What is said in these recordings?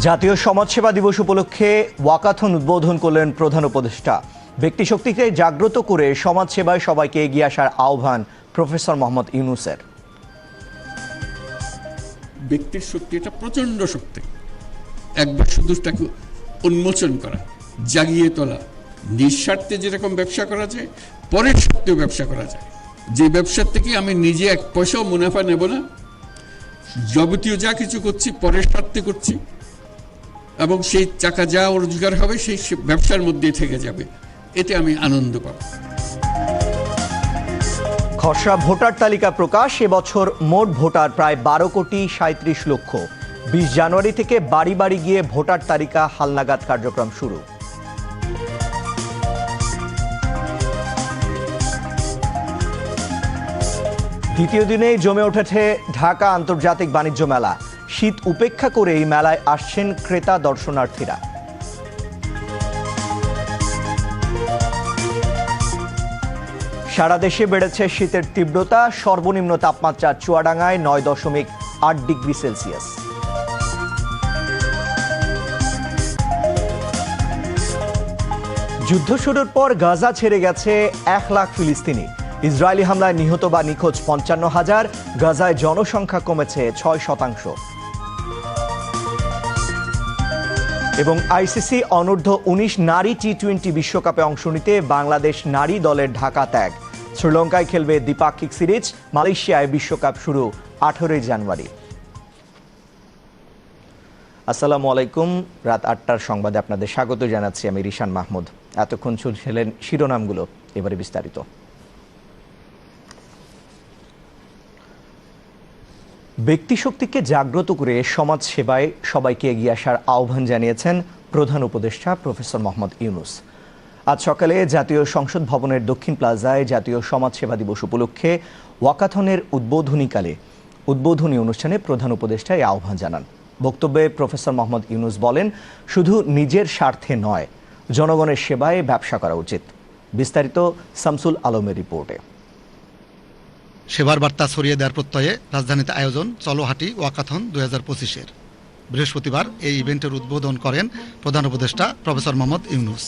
জাতীয় সমাজসেবা দিবস উপলক্ষে ওয়াকাথন উদ্বোধন করলেন প্রধান উপদেষ্টা। ব্যক্তি শক্তিকে জাগ্রত করে সমাজসেবায় সবাইকে এগিয়ে আসার আহ্বান প্রফেসর মোহাম্মদ ইউনুসের। ব্যক্তির শক্তি এটা প্রচণ্ড শক্তি। একবার শুধু তাকে উন্মোচন করা, জাগিয়ে তোলা, নিঃস্বার্থে যেরকম ব্যবসা করা যায়, পরের স্বার্থেও ব্যবসা করা যায়। যে ব্যবসার থেকে আমি নিজে এক পয়সাও মুনাফা নেব না, যাবতীয় যা কিছু করছি, পরের স্বার্থে করছি এবং সেই টাকা যা রোজগার হবে, সেই ব্যবসার মধ্যেই থেকে যাবে। এতে আমি আনন্দ পাবো। খসড়া ভোটার তালিকা প্রকাশ, এবছর মোট ভোটার প্রায় বারো কোটি সাঁত্রিশ লক্ষ। বিশ জানুয়ারি থেকে বাড়ি বাড়ি গিয়ে ভোটার তালিকা হালনাগাদ কার্যক্রম শুরু। দ্বিতীয় দিনেই জমে উঠেছে ঢাকা আন্তর্জাতিক বাণিজ্য মেলা। শীত উপেক্ষা করে এই মেলায় আসছেন ক্রেতা দর্শনার্থীরা। সারা দেশে বেড়েছে শীতের তীব্রতা, সর্বনিম্ন তাপমাত্রা চুয়াডাঙ্গায় নয় দশমিক আট ডিগ্রি সেলসিয়াস। যুদ্ধ শুরুর পর গাজা ছেড়ে গেছে এক লাখ ফিলিস্তিনি। ইসরায়েলি হামলায় নিহত বা নিখোঁজ পঞ্চান্ন হাজার, গাজায় জনসংখ্যা কমেছে ছয় শতাংশ। এবং আইসিসি অনূর্ধ্ব উনিশ নারী টি টোয়েন্টি বিশ্বকাপে অংশ নিতে বাংলাদেশ নারী দলের ঢাকা ত্যাগ। শ্রীলঙ্কায় খেলবে দ্বিপাক্ষিক সিরিজ, মালয়েশিয়ায় বিশ্বকাপ শুরু আঠেরোই জানুয়ারি। আসসালামু আলাইকুম, রাত আটটার সংবাদে আপনাদের স্বাগত জানাচ্ছি আমি রিশান মাহমুদ। এতক্ষণ শুনছিলেন শিরোনামগুলো, এবারে বিস্তারিত। ব্যক্তি শক্তিকে জাগ্রত করে সমাজ সেবায় সবাইকে এগিয়ে আসার আহ্বান জানিয়েছেন প্রধান উপদেষ্টা প্রফেসর মোহাম্মদ ইউনুস। আজ সকালে জাতীয় সংসদ ভবনের দক্ষিণ প্লাজায় জাতীয় সমাজ সেবা দিবস উপলক্ষে ওয়াকাথনের উদ্বোধনীকালে উদ্বোধনী অনুষ্ঠানে প্রধান উপদেষ্টা এই আহ্বান জানান। বক্তব্যে প্রফেসর মোহাম্মদ ইউনুস বলেন, শুধু নিজের স্বার্থে নয়, জনগণের সেবায় ব্যবসা করা উচিত। বিস্তারিত শামসুল আলমের রিপোর্টে। সেবার বার্তা ছড়িয়ে দেওয়ার প্রত্যয়ে রাজধানীতে আয়োজন চলোহাটি ওয়াকাথন দুই হাজার পঁচিশের। বৃহস্পতিবার এই ইভেন্টের উদ্বোধন করেন প্রধান উপদেষ্টা প্রফেসর মোহাম্মদ ইউনুস।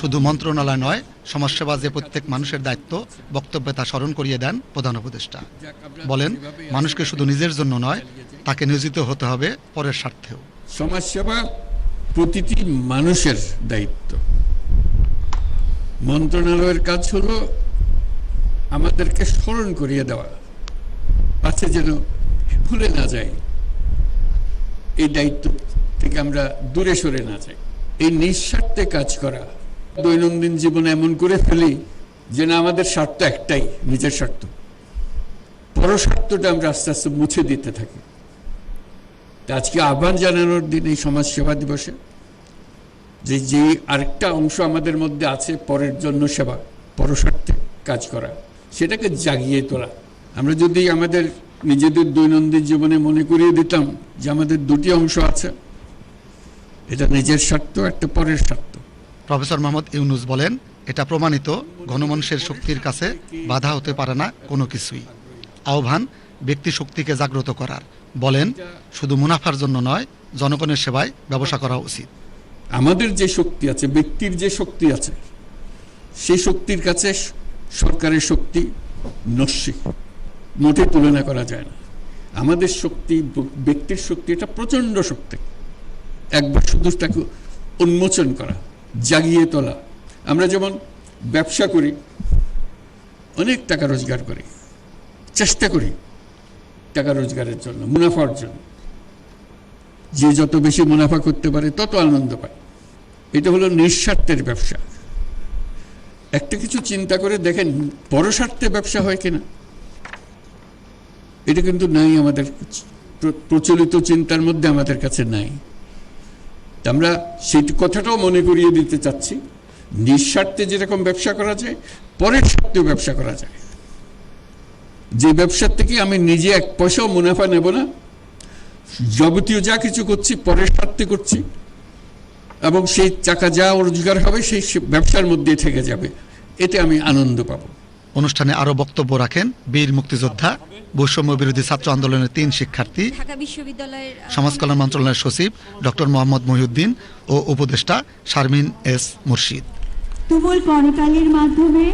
শুধু মন্ত্রণালয় নয়, সমাজসেবা যে প্রত্যেক মানুষের দায়িত্ব, বক্তব্যে তা স্মরণ করিয়ে দেন প্রধান উপদেষ্টা। বলেন, মানুষকে শুধু নিজের জন্য নয়, তাকে নিয়োজিত হতে হবে পরের স্বার্থেও। সমাজসেবা প্রতিটি মানুষের দায়িত্ব। মন্ত্রণালয়ের কাজ হলো আমাদেরকে স্মরণ করিয়ে দেওয়া পাচ্ছে যেন ভুলে না যায় এই দায়িত্ব থেকে আমরা দূরে সরে না যাই। এই নিঃস্বার্থে কাজ করা, দৈনন্দিন জীবনে এমন করে ফেলি যে না আমাদের স্বার্থ একটাই, নিজের স্বার্থ। পরস্বার্থটা আমরা আস্তে আস্তে মুছে দিতে থাকি। আজকে আহ্বান জানানোর দিন এই সমাজ সেবা দিবসে। যে যে আরেকটা অংশ আমাদের মধ্যে আছে পরের জন্য সেবা, পরস্বার্থে কাজ করা, সেটাকে জাগিয়ে তোলা। আমরা যদি আমাদের নিজেদের দৈনন্দিন জীবনে মনে করিয়ে দিতাম যে আমাদের দুটি অংশ আছে, এটা নিজের স্বার্থ, একটা পরের স্বার্থ। প্রফেসর মোহাম্মদ ইউনুস বলেন, এটা প্রমাণিত ঘনমনুষ্যের শক্তির কাছে বাধা হতে পারে না কোনো কিছুই। আহ্বান ব্যক্তি শক্তিকে জাগ্রত করার। বলেন, শুধু মুনাফার জন্য নয়, জনগণের সেবায় ব্যবসা করা উচিত। আমাদের যে শক্তি আছে, ব্যক্তির যে শক্তি আছে, সেই শক্তির কাছে সরকারের শক্তি নস্যি। মোটে তুলনা করা যায় না। আমাদের শক্তি, ব্যক্তির শক্তি, এটা প্রচণ্ড শক্তি। একবার শুধু তাকে উন্মোচন করা, জাগিয়ে তোলা। আমরা যেমন ব্যবসা করি, অনেক টাকা রোজগার করি, চেষ্টা করি টাকা রোজগারের জন্য, মুনাফার জন্য। যে যত বেশি মুনাফা করতে পারে, তত আনন্দ পায়। এটা হলো নিঃস্বার্থের ব্যবসা। একটা কিছু চিন্তা করে দেখেন পরস্বার্থে ব্যবসা হয় কিনা। এটা কিন্তু নাই আমাদের, প্রচলিত চিন্তার মধ্যে আমাদের কাছে নাই। আমরা সেই কথাটাও মনে করিয়ে দিতে চাচ্ছি, নিঃস্বার্থে যেরকম ব্যবসা করা যায়, পরের স্বার্থেও ব্যবসা করা যায়। যে ব্যবসার থেকে আমি নিজে এক পয়সাও মুনাফা নেব না যাবতীয় যা কিছু করছি পরের স্বার্থে করছি এবং সেই টাকা যা রোজগার হবে সেই ব্যবসার মধ্যে থেকে যাবে। এতে আমি আনন্দ পাবো। অনুষ্ঠানে আরও বক্তব্য রাখেন বীর মুক্তিযোদ্ধা বৈষম্য বিরোধী ছাত্র আন্দোলনের তিন শিক্ষার্থী ঢাকা বিশ্ববিদ্যালয়ের সমাজ কল্যাণ মন্ত্রণালয়ের সচিব ডক্টর মোহাম্মদ মহিউদ্দিন ও উপদেষ্টা শারমিন এস মুর্শিদ। তুমুল করতালির মাধ্যমে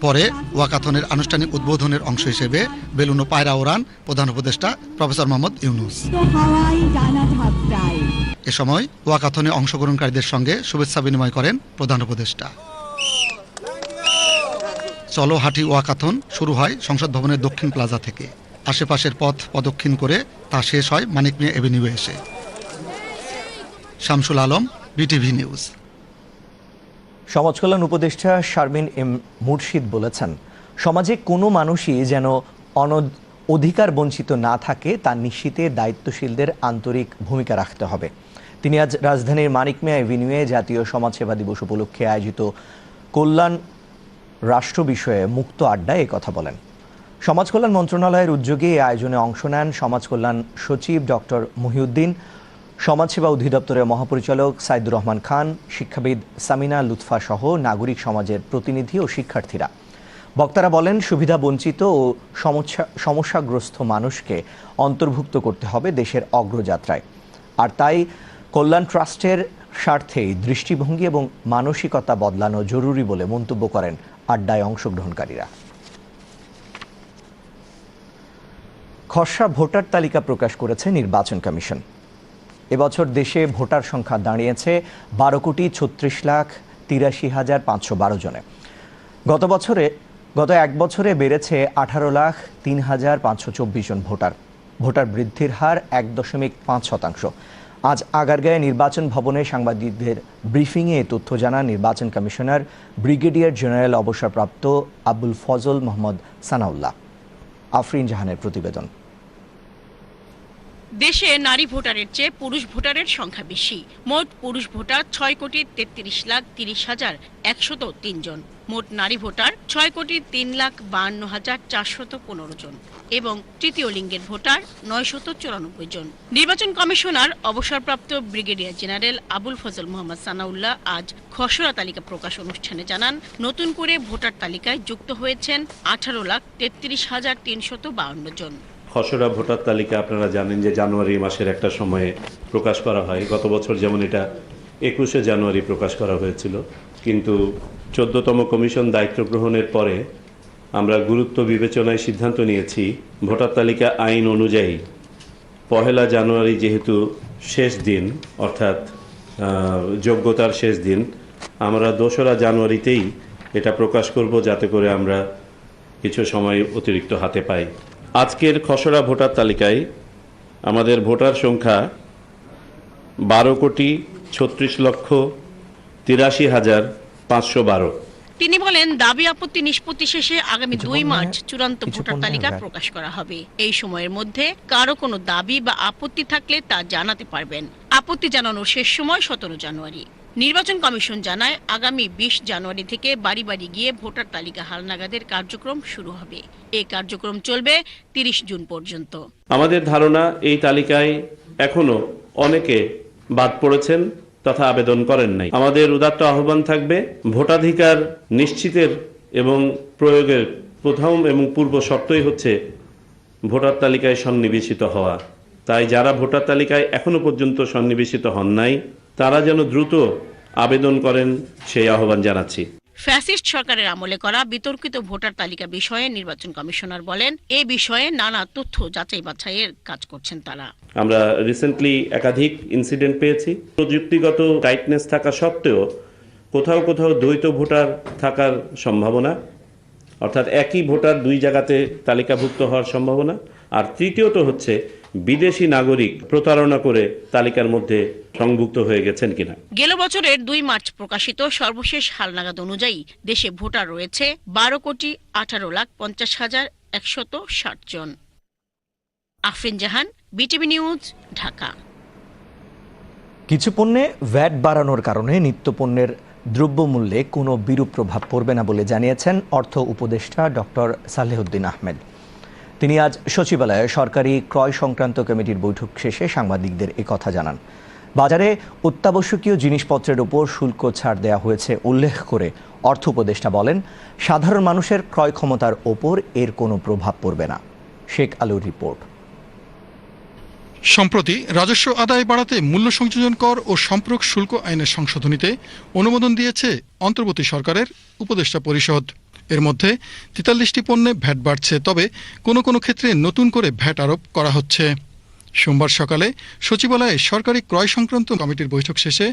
পরে ওয়াকাথনের আনুষ্ঠানিক উদ্বোধনের অংশ হিসেবে বেলুন পায়রা ওরান প্রধান উপদেষ্টা প্রফেসর মোহাম্মদ ইউনুস। এ সময় ওয়াকাথনে অংশগ্রহণকারীদের সঙ্গে শুভেচ্ছা বিনিময় করেন প্রধান উপদেষ্টা। চলো হাঁটি ওয়াকাথন, শুরু হয় সংসদ ভবনের দক্ষিণ প্লাজা থেকে। আশেপাশের পথ প্রদক্ষিণ করে তা শেষ হয় মানিক মিয়া এভিনিউ এসে। Shamsul Alam, BTV news. সমাজ কল্যাণ উপদেষ্টা শারমিন এম মুর্শিদ বলেছেন, সমাজে কোনো মানুষই যেন অন অধিকার বঞ্চিত না থাকে, তা নিশ্চিতে দায়িত্বশীলদের আন্তরিক ভূমিকা রাখতে হবে। তিনি আজ রাজধানীর মানিক মিয়া এভিনিউয়ে জাতীয় সমাজসেবা দিবস উপলক্ষে আয়োজিত কল্যাণ রাষ্ট্র বিষয়ে মুক্ত আড্ডায় কথা বলেন। সমাজ কল্যাণ মন্ত্রণালয়ের উদ্যোগে এই আয়োজনে অংশ নেন সমাজকল্যাণ সচিব ডক্টর মহিউদ্দিন সমাজসেবা অধিদপ্তরের মহাপরিচালক সাইদুর রহমান খান, শিক্ষাবিদ সামিনা লুৎফা সহ নাগরিক সমাজের প্রতিনিধি ও শিক্ষার্থীরা। বক্তারা বলেন, সুবিধা বঞ্চিত ও সমস্যা সমস্যাগ্রস্ত মানুষকে অন্তর্ভুক্ত করতে হবে দেশের অগ্রযাত্রায়। আর তাই কল্যাণ ট্রাস্টের স্বার্থেই দৃষ্টিভঙ্গি এবং মানসিকতা বদলানো জরুরি বলে মন্তব্য করেন আড্ডায় অংশগ্রহণকারীরা। খসড়া ভোটার তালিকা প্রকাশ করেছে নির্বাচন কমিশন। এবছর দেশে ভোটার সংখ্যা দাঁড়িয়েছে বারো কোটি ছত্রিশ লাখ তিরাশি হাজার পাঁচশো বারো জনে। গত বছরে, গত এক বছরে বেড়েছে আঠারো লাখ তিন হাজার পাঁচশো চব্বিশ জন ভোটার। ভোটার বৃদ্ধির হার এক দশমিক পাঁচ শতাংশ। আজ আগারগাঁয়ে নির্বাচন ভবনে সাংবাদিকদের ব্রিফিংয়ে এ তথ্য জানান নির্বাচন কমিশনার ব্রিগেডিয়ার জেনারেল অবসরপ্রাপ্ত আবুল ফজল মোহাম্মদ সানাউল্লাহ। আফরিন জাহানের প্রতিবেদন। দেশে নারী ভোটারের চেয়ে পুরুষ ভোটারের সংখ্যা বেশি। মোট পুরুষ ভোটার ছয় কোটি তেত্রিশ লাখ তিরিশ হাজার একশত তিন জন। মোট নারী ভোটার ছয় কোটি তিন লাখ বাহান্ন হাজার চারশত পনেরো জন এবং তৃতীয় লিঙ্গের ভোটার নয়শত চুরানব্বই জন। নির্বাচন কমিশনার, অবসরপ্রাপ্ত ব্রিগেডিয়ার জেনারেল আবুল ফজল মোহাম্মদ সানাউল্লাহ আজ খসড়া তালিকা প্রকাশ অনুষ্ঠানে জানান, নতুন করে ভোটার তালিকায় যুক্ত হয়েছেন আঠারো লাখ তেত্রিশ হাজার তিনশত বাউন্ন জন। খসড়া ভোটার তালিকা আপনারা জানেন যে জানুয়ারি মাসের একটা সময়ে প্রকাশ করা হয়। গত বছর যেমন এটা একুশে জানুয়ারি প্রকাশ করা হয়েছিল। কিন্তু চোদ্দতম কমিশন দায়িত্ব গ্রহণের পরে আমরা গুরুত্ব বিবেচনায় সিদ্ধান্ত নিয়েছি, ভোটার তালিকা আইন অনুযায়ী পহেলা জানুয়ারি যেহেতু শেষ দিন, অর্থাৎ যোগ্যতার শেষ দিন, আমরা দোসরা জানুয়ারিতেই এটা প্রকাশ করব যাতে করে আমরা কিছু সময় অতিরিক্ত হাতে পাই। আজকের খসড়া ভোটার তালিকায় আমাদের ভোটার সংখ্যা বারো কোটি ছত্রিশ লক্ষ তিরাশি হাজার পাঁচশো বারো তিনি বলেন দাবি আপত্তি নিষ্পত্তি শেষে আগামী দুই মার্চ? চূড়ান্ত ভোটার তালিকা? প্রকাশ করা হবে এই সময়ের মধ্যে কারও কোনো দাবি বা আপত্তি থাকলে তা জানাতে পারবেন আপত্তি জানানোর শেষ সময় সতেরো জানুয়ারি নির্বাচন কমিশন জানায়, আগামী বিশ জানুয়ারি থেকে বাড়ি বাড়ি গিয়ে ভোটার তালিকা হালনাগাদের কার্যক্রম শুরু হবে। এই কার্যক্রম চলবে তিরিশ জুন পর্যন্ত। আমাদের ধারণা, এই তালিকায় এখনও অনেকে বাদ পড়েছেন তথা আবেদন করেন নাই। আমাদের উদাত্ত আহ্বান থাকবে, ভোটাধিকার নিশ্চিতের এবং প্রয়োগের প্রথম এবং পূর্ব শর্তই হচ্ছে ভোটার তালিকায় সন্নিবেশিত হওয়া। তাই যারা ভোটার তালিকায় এখনও পর্যন্ত সন্নিবেশিত হন নাই তারা যেন দ্রুত আবেদন করেন সেই আহ্বান জানাচ্ছি। ফ্যাসিস্ট সরকারের আমলে করা বিতর্কিত ভোটার তালিকা বিষয়ে নির্বাচন কমিশনার বলেন এ বিষয়ে নানা তথ্য যাচাই বাছাইয়ের কাজ করছেন তারা। আমরা রিসেন্টলি একাধিক ইনসিডেন্ট পেয়েছি। প্রযুক্তিগত টাইটনেস থাকা সত্ত্বেও কোথাও কোথাও দ্বৈত ভোটার থাকার সম্ভাবনা অর্থাৎ একই ভোটার দুই জায়গাতে তালিকাভুক্ত হওয়ার সম্ভাবনা। আর তৃতীয়ত হচ্ছে বিদেশি নাগরিক প্রতারণা করে তালিকার মধ্যে সংযুক্ত হয়ে গেছেন কিনা? গেল বছরের দুই মার্চ প্রকাশিত সর্বশেষ হালনাগাদ অনুযায়ী দেশে ভোটার রয়েছে বারো কোটি আঠারো লাখ পঞ্চাশ হাজার একশত ষাট জন। Afrin Jahan BTV news Dhaka. কিছু পণ্যে ভ্যাট বাড়ানোর কারণে নিত্যপণ্যের দ্রব্যমূল্যে কোনো বিরূপ প্রভাব পড়বে না বলে জানিয়েছেন অর্থ উপদেষ্টা ডক্টর সালেহুদ্দিন আহমেদ। তিনি আজ সচিবালয়ে সরকারি ক্রয় সংক্রান্ত কমিটির বৈঠক শেষে সাংবাদিকদের কথা জানান। বাজারে অত্যাবশ্যকীয় জিনিসপত্রের উপর শুল্ক ছাড় দেওয়া হয়েছে উল্লেখ করে অর্থ উপদেষ্টা বলেন, সাধারণ মানুষের ক্রয় ক্ষমতার ওপর এর কোনো প্রভাব পড়বে না। শেখ আলুর রিপোর্ট। সম্প্রতি রাজস্ব আদায় বাড়াতে মূল্য সংযোজন কর ও সম্পর্ক শুল্ক আইনের সংশোধনীতে অনুমোদন দিয়েছে অন্তর্বর্তী সরকারের উপদেষ্টা পরিষদ। এর মধ্যে তেতাল্লিশটি পণ্যে ভ্যাট বাড়ছে, তবে কোনো কোনো ক্ষেত্রে নতুন করে ভ্যাট আরোপ করা হচ্ছে। সোমবার সকালে সচিবালয়ে সরকারি ক্রয় সংক্রান্ত কমিটির বৈঠক শেষে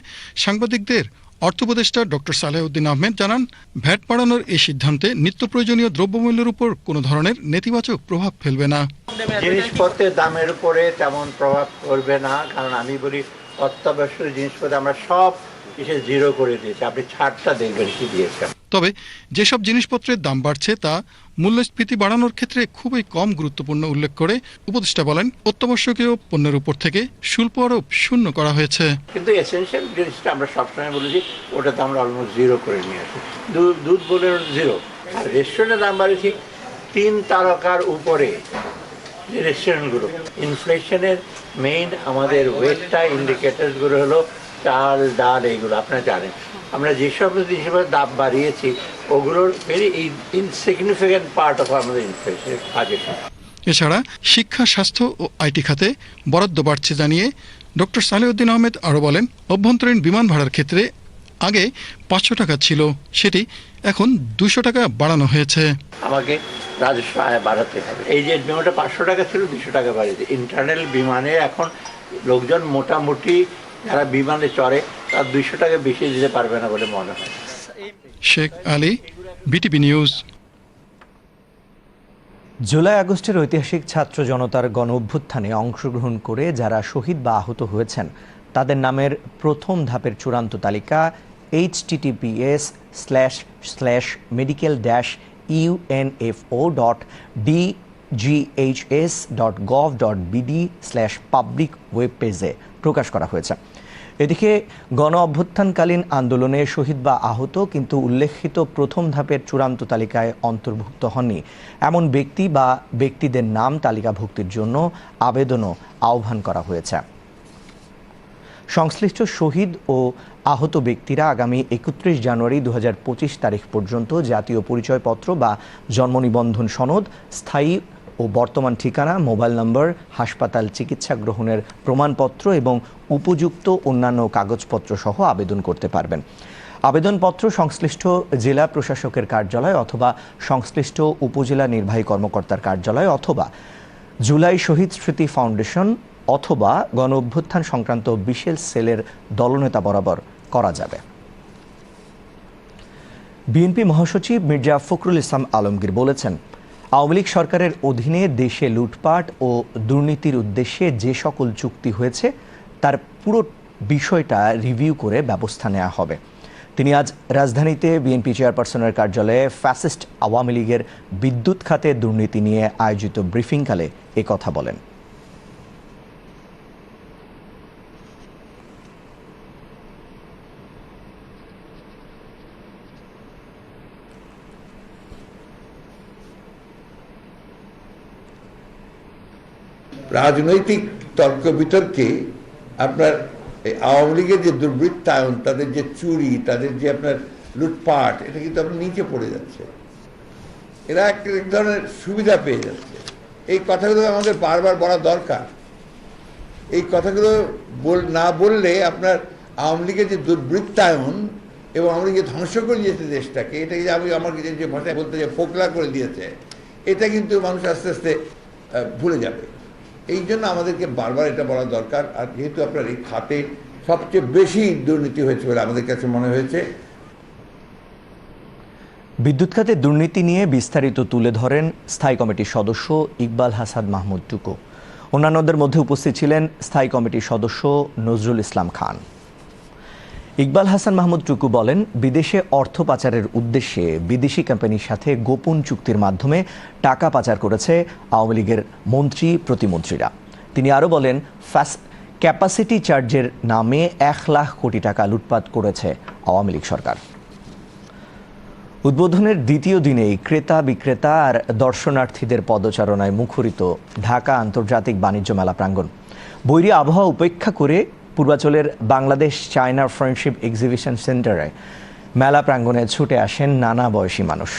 সাংবাদিকদের অর্থ উপদেষ্টা ডক্টর সালেহউদ্দিন আহমেদ জানান, ভ্যাট বাড়ানোর এই সিদ্ধান্তে নিত্য প্রয়োজনীয় দ্রব্যমূল্যের উপর কোনো ধরনের নেতিবাচক প্রভাব ফেলবে না। জিনিসপত্রের দামের উপরে তেমন প্রভাব পড়বে না, কারণ আমি বলি অত্যাবশ্যক জিনিসপত্র, আমরা সব এসে জিরো করে দিয়েছি। আপনি ছাড়টা দেখবেন কি দিয়েছেন তবে যেসব জিনিসপত্রের দাম বাড়ছে তা মূল্যস্ফীতি বাড়ানোর ক্ষেত্রে খুবই কম গুরুত্বপূর্ণ উল্লেখ করে উপদেষ্টা বলেন অত্যাবশ্যকীয় পণ্যের উপর থেকে শুল্ক আরোপ শূন্য করা হয়েছে। কিন্তু এসেনশিয়াল জিনিসটা আমরা সবসময় বলেছি ওটাতে আমরা অলমোস্ট জিরো করে নিয়ে আসি। দুধ বলে জিরো আর রেস্টুরেন্টের দাম বাড়িয়েছি তিন তারকার উপরে রেস্টুরেন্টগুলো ইনফ্লেশনের মেইন আমাদের ওয়েটটা ইন্ডিকেটার্সগুলো হলো চাল ডাল এইগুলো আপনারা জানেন। আমরা যেসব জিনিসের দাম বাড়িয়েছি ওগুলোর ভেরি ইনসিগনিফিক্যান্ট পার্ট অফ আমাদের ইনফ্লেশনের বাজেট এছাড়া শিক্ষা স্বাস্থ্য ও আইটি খাতে বরাদ্দ বাড়ছে জানিয়ে ডক্টর সালেউদ্দিন আহমেদ আরও বলেন অভ্যন্তরীণ বিমান ভাড়ার ক্ষেত্রে আগে পাঁচশো টাকা ছিল সেটি এখন দুশো টাকা বাড়ানো হয়েছে। আমাকে রাজস্ব আয় বাড়াতে হবে। এই যে বিমানটা পাঁচশো টাকা ছিল দুশো টাকা বাড়িয়েছে। ইন্টারনাল বিমানে এখন লোকজন মোটামুটি যারা বিমানে চড়ে তার দুইশো টাকা বেশি দিতে পারবে না বলে মনে হয়। Sheikh Ali BTV news. July আগস্টের ঐতিহাসিক ছাত্র জনতার গণ অভ্যুত্থানে অংশগ্রহণ করে যারা শহীদ বা আহত হয়েছেন তাদের নামের প্রথম ধাপের চূড়ান্ত তালিকা https slash slash medical dash UNFO dot D GHS dot gov dot BD slash public web পেজে প্রকাশ করা হয়েছে। এদিকে গণ অভ্যুত্থানকালীন আন্দোলনে শহীদ বা আহত কিন্তু উল্লেখিত প্রথম ধাপের চূড়ান্ত তালিকায় অন্তর্ভুক্ত হননি। এমন ব্যক্তি বা ব্যক্তিদের নাম তালিকাভুক্তির জন্য আবেদনও আহ্বান করা হয়েছে। সংশ্লিষ্ট শহীদ ও আহত ব্যক্তিরা আগামী একত্রিশ জানুয়ারি দু হাজার পঁচিশ তারিখ পর্যন্ত জাতীয় পরিচয়পত্র বা জন্ম নিবন্ধন সনদ, স্থায়ী ও বর্তমান ঠিকানা, মোবাইল নম্বর, হাসপাতাল চিকিৎসা গ্রহণের প্রমাণপত্র এবং উপযুক্ত অন্যান্য কাগজপত্র সহ আবেদন করতে পারবেন। আবেদনপত্র সংশ্লিষ্ট জেলা প্রশাসকের কার্যালয় অথবা সংশ্লিষ্ট উপজেলা নির্বাহী কর্মকর্তার কার্যালয় অথবা জুলাই শহীদ স্মৃতি ফাউন্ডেশন অথবা গণ অভ্যুত্থান সংক্রান্ত বিশেষ সেলের দলনেতা বরাবর করা যাবে। বিএনপি মহাসচিব মির্জা ফখরুল ইসলাম আলমগীর বলেছেন আওয়ামী লীগ সরকারের অধীনে দেশে লুটপাট ও দুর্নীতির উদ্দেশ্যে যে সকল চুক্তি হয়েছে, তার পুরো বিষয়টা রিভিউ করে ব্যবস্থা নেওয়া হবে। তিনি আজ রাজধানীতে বিএনপি চেয়ারপারসনের কার্যালয়ে ফ্যাসিস্ট আওয়ামী লীগের বিদ্যুৎ খাতে দুর্নীতি নিয়ে আয়োজিত ব্রিফিংকালে কথা বলেন। রাজনৈতিক তর্ক বিতর্কে আপনার আওয়ামী লীগের যে দুর্বৃত্তায়ন, তাদের যে চুরি, তাদের যে আপনার লুটপাট, এটা কিন্তু আপনার নিচে পড়ে যাচ্ছে। এরা এক ধরনের সুবিধা পেয়ে যাচ্ছে। এই কথাগুলো আমাদের বারবার বলা দরকার। এই কথাগুলো বল, না বললে আপনার আওয়ামী লীগের যে দুর্বৃত্তায়ন এবং আওয়ামী লীগের ধ্বংস করে দিয়েছে দেশটাকে এটা যে আমি আমার যে- যে ভাষায় বলতে যে ফোকলা করে দিয়েছে, এটা কিন্তু মানুষ আস্তে আস্তে ভুলে যাবে। এই জন্য আমাদেরকে বারবার এটা বলা দরকার। আর যেহেতু আপনার এই খাতে সবচেয়ে বেশি দুর্নীতি হয়েছে বলে আমাদের কাছে মনে হয়েছে, বিদ্যুৎ খাতে দুর্নীতি নিয়ে বিস্তারিত তুলে ধরেন স্থায়ী কমিটির সদস্য ইকবাল হাসাদ মাহমুদ টুকু। অন্যান্যদের মধ্যে উপস্থিত ছিলেন স্থায়ী কমিটির সদস্য নজরুল ইসলাম খান। ইকবাল হাসান মাহমুদ টুকু বলেন, বিদেশে অর্থ পাচারের উদ্দেশ্যে বিদেশি কোম্পানির সাথে গোপন চুক্তির মাধ্যমে টাকা পাচার করেছে আওয়ামী লীগের মন্ত্রী, প্রতিমন্ত্রীরা। তিনি আরও বলেন ফ্যাস ক্যাপাসিটি চার্জের নামে এক লাখ কোটি টাকা লুটপাট করেছে আওয়ামী লীগ সরকার। উদ্বোধনের দ্বিতীয় দিনেই ক্রেতা বিক্রেতা আর দর্শনার্থীদের পদচারণায় মুখরিত ঢাকা আন্তর্জাতিক বাণিজ্য মেলা প্রাঙ্গণ। বৈরী আবহাওয়া উপেক্ষা করে পূর্বাচলের বাংলাদেশ চায়না ফ্রেন্ডশিপ এক্সিবিশন সেন্টারে মেলা প্রাঙ্গণে ছুটে আসেন নানা বয়সী মানুষ।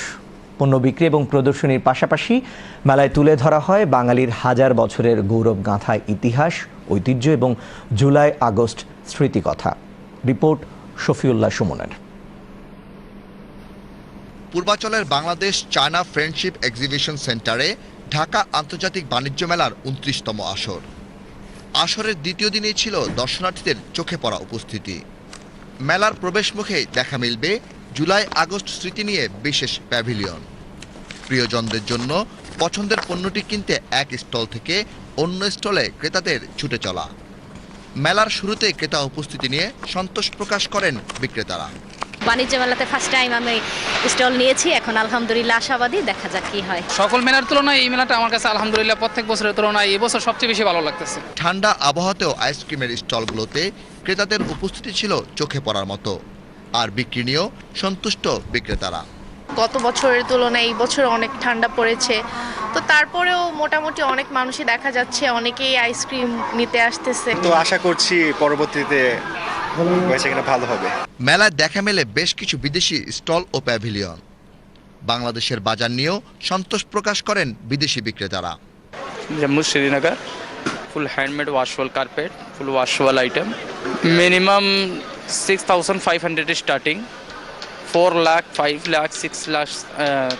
পণ্য বিক্রি এবং প্রদর্শনীর পাশাপাশি মেলায় তুলে ধরা হয় বাঙালির হাজার বছরের গৌরব গাঁথা ইতিহাস, ঐতিহ্য এবং জুলাই আগস্ট স্মৃতিকথা। রিপোর্ট শফিউল্লাহ সুমনের। পূর্বাচলের বাংলাদেশ চায়না ফ্রেন্ডশিপ এক্সিবিশন সেন্টারে ঢাকা আন্তর্জাতিক বাণিজ্য মেলার উনত্রিশতম আসর। আসরের দ্বিতীয় দিনেই ছিল দর্শনার্থীদের চোখে পড়া উপস্থিতি। মেলার প্রবেশ মুখে দেখা মিলবে জুলাই আগস্ট স্মৃতি নিয়ে বিশেষ প্যাভিলিয়ন। প্রিয়জনদের জন্য পছন্দের পণ্যটি কিনতে এক স্টল থেকে অন্য স্টলে ক্রেতাদের ছুটে চলা। মেলার শুরুতে ক্রেতা উপস্থিতি নিয়ে সন্তোষ প্রকাশ করেন বিক্রেতারা। বাণিজ্য মেলাতে ফার্স্ট টাইম আমি স্টল নিয়েছি। এখন আলহামদুলিল্লাহ আশাবাদী দেখা যাক কি হয়। সকল মেলার তুলনায় এই মেলাটা আমার কাছে আলহামদুলিল্লাহ প্রত্যেক বছরের তুলনায় এই বছর সবচেয়ে বেশি ভালো লাগতেছে। ঠান্ডা আবহাওয়াতেও আইসক্রিমের স্টলগুলোতে ক্রেতাদের উপস্থিতি ছিল চোখে পড়ার মতো। আর বিক্রি নিয়েও সন্তুষ্ট বিক্রেতারা। গত বছরের তুলনায় এই বছর অনেক ঠান্ডা পড়েছে। তো তারপরেও মোটামুটি অনেক মানুষই দেখা যাচ্ছে অনেকেই আইসক্রিম নিতে আসতেছে। তো আশা করছি পরবর্তীতে ভালো হবে। মেলায় দেখা মেলে বেশ কিছু বিদেশি স্টল ও প্যাভিলিয়ন। বাংলাদেশের বাজার নিয়েও সন্তোষ প্রকাশ করেন বিদেশি বিক্রেতারা। Jammu Srinagar full handmade wash wool carpet full wash wool item minimum six thousand five hundred starting four lakh five lakh six lakh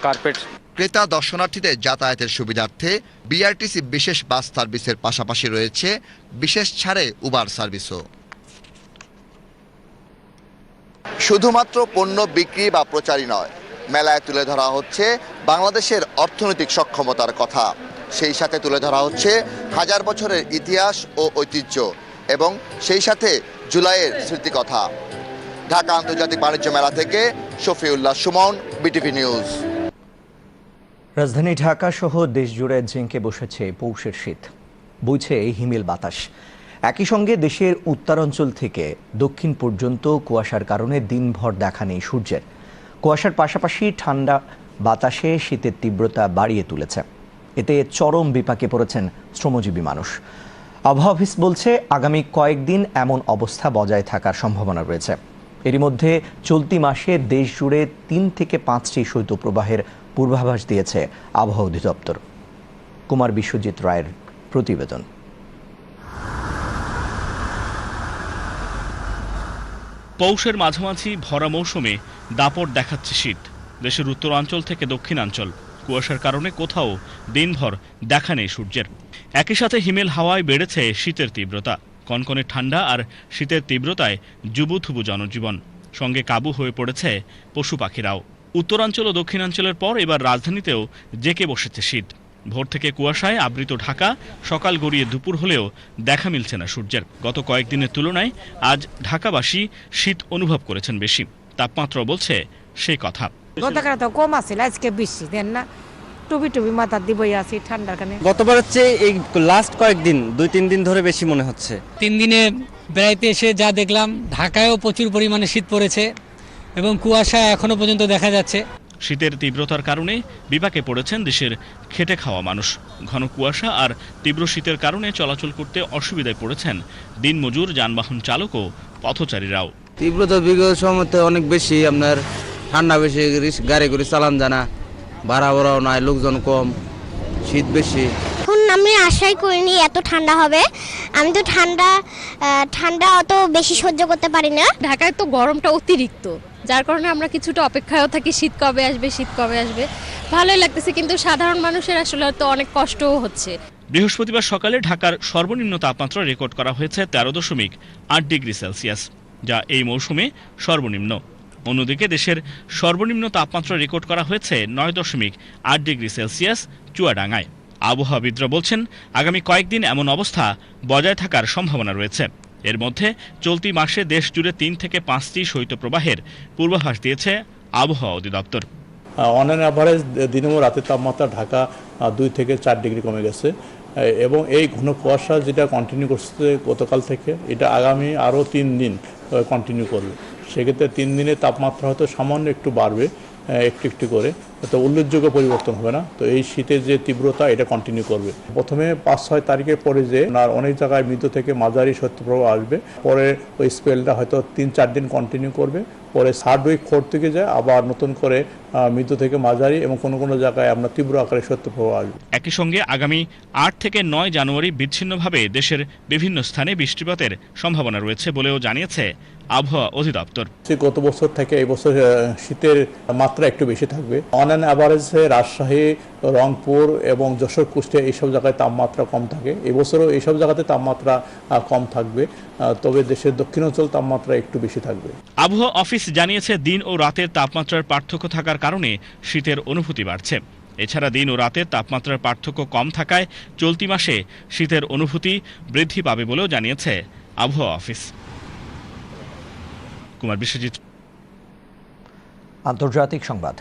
carpet ক্রেতা দর্শনার্থীদের যাতায়াতের সুবিধার্থে বিআরটিসি বিশেষ বাস সার্ভিসের পাশাপাশি রয়েছে বিশেষ ছাড়ে উবার সার্ভিসও শুধুমাত্র পণ্য বিক্রি বা প্রচারই নয়, মেলায় তুলে ধরা হচ্ছে বাংলাদেশের অর্থনৈতিক সক্ষমতার কথা। সেই সাথে তুলে ধরা হচ্ছে হাজার বছরের ইতিহাস ও ঐতিহ্য এবং সেই সাথে জুলাইয়ের স্মৃতিকথা। ঢাকা আন্তর্জাতিক বাণিজ্য মেলা থেকে শফিউল্লাহ সুমন, বিটিভি নিউজ। রাজধানী ঢাকা সহ দেশজুড়ে ঝেঁকে বসেছে পৌষের শীত বইছে হিমেল বাতাস। একই সঙ্গে দেশের উত্তরাঞ্চল থেকে দক্ষিণ পর্যন্ত কুয়াশার কারণে দিনভর দেখা নেই সূর্যের। কুয়াশার পাশাপাশি ঠান্ডা বাতাসে শীতের তীব্রতা বাড়িয়ে তুলেছে। এতে চরম বিপাকে পড়েছেন শ্রমজীবী মানুষ। আবহাওয়া অফিস বলছে, আগামী কয়েকদিন এমন অবস্থা বজায় থাকার সম্ভাবনা রয়েছে। এরই মধ্যে চলতি মাসে দেশ জুড়ে তিন থেকে পাঁচটি শৈত্যপ্রবাহের পূর্বাভাস দিয়েছে আবহাওয়া অধিদপ্তর। কুমার বিশ্বজিৎ রায়ের প্রতিবেদন। পৌষের মাঝামাঝি ভরা মৌসুমে দাপট দেখাচ্ছে শীত। দেশের উত্তরাঞ্চল থেকে দক্ষিণাঞ্চল। কুয়াশার কারণে কোথাও দিনভর দেখা নেই সূর্যের। একই সাথে হিমেল হাওয়ায় বেড়েছে শীতের তীব্রতা। কনকনে ঠান্ডা আর শীতের তীব্রতায় জুবুথুবু জনজীবন। সঙ্গে কাবু হয়ে পড়েছে পশু পাখিরাও। উত্তরাঞ্চল ও দক্ষিণাঞ্চলের পর এবার রাজধানীতেও জেকে বসেছে শীত। ভোর থেকে কুয়াশায় আবৃত ঢাকা সকাল গড়িয়ে দুপুর হলেও দেখা মিলছে না সূর্যের। গত কয়েকদিনের তুলনায় আজ ঢাকাবাসী শীত অনুভব করেছেন বেশি। তাপমাত্রা বলছে সেই কথা। গতকাল তো কম আছিল আজকে বেশি দেন না? টুপি টুপি মাথা দিবই আছি ঠান্ডার কারণে। গতবার হচ্ছে এই লাস্ট কয়েকদিন দুই তিন দিন ধরে বেশি মনে হচ্ছে। তিন দিনে বেড়াইতে এসে যা দেখলাম ঢাকায়ও প্রচুর পরিমাণে শীত পড়েছে এবং কুয়াশা এখনও পর্যন্ত দেখা যাচ্ছে। শীতের তীব্রতার কারণে বিপাকে পড়েছেন দেশের খেটে খাওয়া মানুষ। ঘন কুয়াশা আর তীব্র শীতের কারণে চলাচল করতে অসুবিধায় পড়েছেন দিনমজুর যানবাহন চালক ও পথচারীরাও। তীব্রতা বিগত সময়তে অনেক বেশি আপনার ঠান্ডা বেশি গাড়ি করে চালান জানা ভাড়া ভাড়াও নাই লোকজন কম শীত বেশি। এখন আমি আশাই করিনি এত ঠান্ডা হবে। আমি তো ঠান্ডা ঠান্ডা অত বেশি সহ্য করতে পারি না। ঢাকায় তো গরমটা অতিরিক্ত। যার কারণে আমরা কিছুটা অপেক্ষায়ও থাকি, শীত কবে আসবে, শীত কবে আসবে। ভালোই লাগতেছে, কিন্তু সাধারণ মানুষের আসলে তো অনেক কষ্টও হচ্ছে। বৃহস্পতিবার সকালে ঢাকার সর্বনিম্ন তাপমাত্রা রেকর্ড করা হয়েছে তেরো দশমিক আট ডিগ্রি সেলসিয়াস, যা এই মৌসুমে সর্বনিম্ন। অন্যদিকে দেশের সর্বনিম্ন তাপমাত্রা রেকর্ড করা হয়েছে নয় দশমিক আট ডিগ্রি সেলসিয়াস চুয়াডাঙ্গায়। আবহাওয়াবিদরা বলছেন, আগামী কয়েকদিন এমন অবস্থা বজায় থাকার সম্ভাবনা রয়েছে। এর মধ্যে চলতি মাসে দেশ জুড়ে তিন থেকে পাঁচটি শৈত্যপ্রবাহের পূর্বাভাস দিয়েছে আবহাওয়া অধিদপ্তর। অন অ্যান অ্যাভারেজ দিনে রাতের তাপমাত্রা ঢাকা দুই থেকে চার ডিগ্রি কমে গেছে। এবং এই ঘন কুয়াশা যেটা কন্টিনিউ করছে গতকাল থেকে, এটা আগামী আরও তিন দিন কন্টিনিউ করবে। সেক্ষেত্রে তিন দিনে তাপমাত্রা হয়তো সামান্য একটু বাড়বে একটু একটু করে। তো উল্লেখযোগ্য পরিবর্তন হবে না। তো এই শীতের যে তীব্রতা এটা কন্টিনিউ করবে। প্রথমে পাঁচ ছয় তারিখের পরে যে আর অনেক জায়গায় মৃদু থেকে মাঝারি শৈত্যপ্রবাহ আসবে। পরে ওই স্পেলটা হয়তো তিন চার দিন কন্টিনিউ করবে। পরে থার্ড উইক ফোর্থ থেকে যায় আবার নতুন করে মৃদু থেকে মাঝারি এবং কোনো কোনো জায়গায় আমরা তীব্র আকারে শৈত্যপ্রবাহ আসবে। একই সঙ্গে আগামী আট থেকে নয় জানুয়ারি বিচ্ছিন্নভাবে দেশের বিভিন্ন স্থানে বৃষ্টিপাতের সম্ভাবনা রয়েছে বলেও জানিয়েছে আবহাওয়া অধিদপ্তর। গত বছর থেকে এই বছর শীতের মাত্রা একটু বেশি থাকবে। অন অ্যান অ্যাভারেজে রাজশাহী রংপুর এবং যশোর কুষ্টিয়া এইসব জায়গায় তাপমাত্রা কম থাকে। এবছরও এইসব জায়গাতে তাপমাত্রা কম থাকবে। তবে দেশের দক্ষিণাঞ্চল তাপমাত্রা একটু বেশি থাকবে। আবহাওয়া অফিস জানিয়েছে দিন ও রাতের তাপমাত্রার পার্থক্য থাকার কারণে শীতের অনুভূতি বাড়ছে। এছাড়া দিন ও রাতের তাপমাত্রার পার্থক্য কম থাকায় চলতি মাসে শীতের অনুভূতি বৃদ্ধি পাবে বলেও জানিয়েছে আবহাওয়া অফিস। কুমার বিশ্বজিৎ। আন্তর্জাতিক সংবাদ।